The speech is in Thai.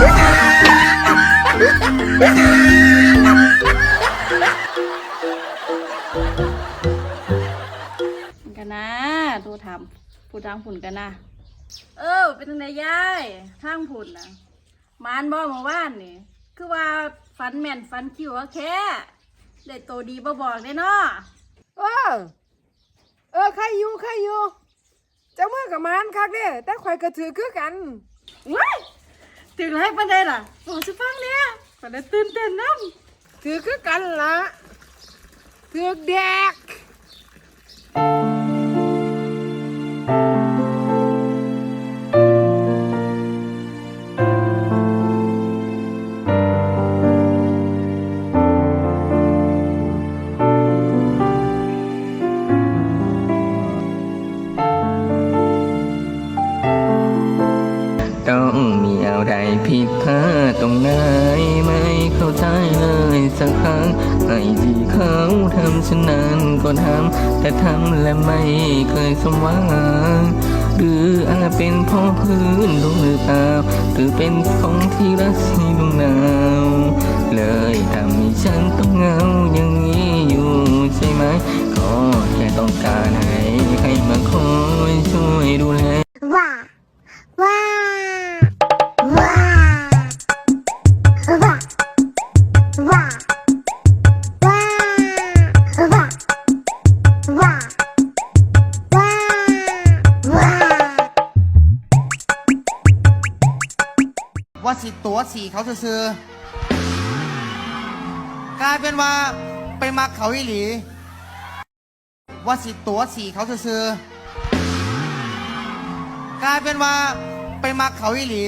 กันนะดูถามผู้ทางผุนกันนะ เออ เป็นทางยายทางผุนนะมานบ่มาว่านนี่ คือว่าฟันแม่นฟันคิวว่าแค่ได้โตดีบ่บอกเลยเนาะเออ เออใครอยู่ใครอยู่เจ้าเมื่อกับมานคักเนี่ยแต่ข่อยกระถือคือกันว้ ถึงไรปานใดล่ะบอกจะฟังเนี่ยปานใดตื่นเต้นน้ถือคือกันละถือแดก ผิดพลาดตรงไหนไม่เข้าใจเลยสักครั้งไอ้ที่เขาทำฉันนั้นก็ทำแต่ทำและไม่เคยสมหวังหรืออาจเป็นเพราะพื้นดวงหรือเปล่าหรือเป็นของที่รักสีดวงดาวเลย ว่าสิตัวสีเขาซื่อกลายเป็นว่าไปมักเขาอีหลี ว่าสิตัวสีเขาซื่อกลายเป็นว่าไปมักเขาอีหลี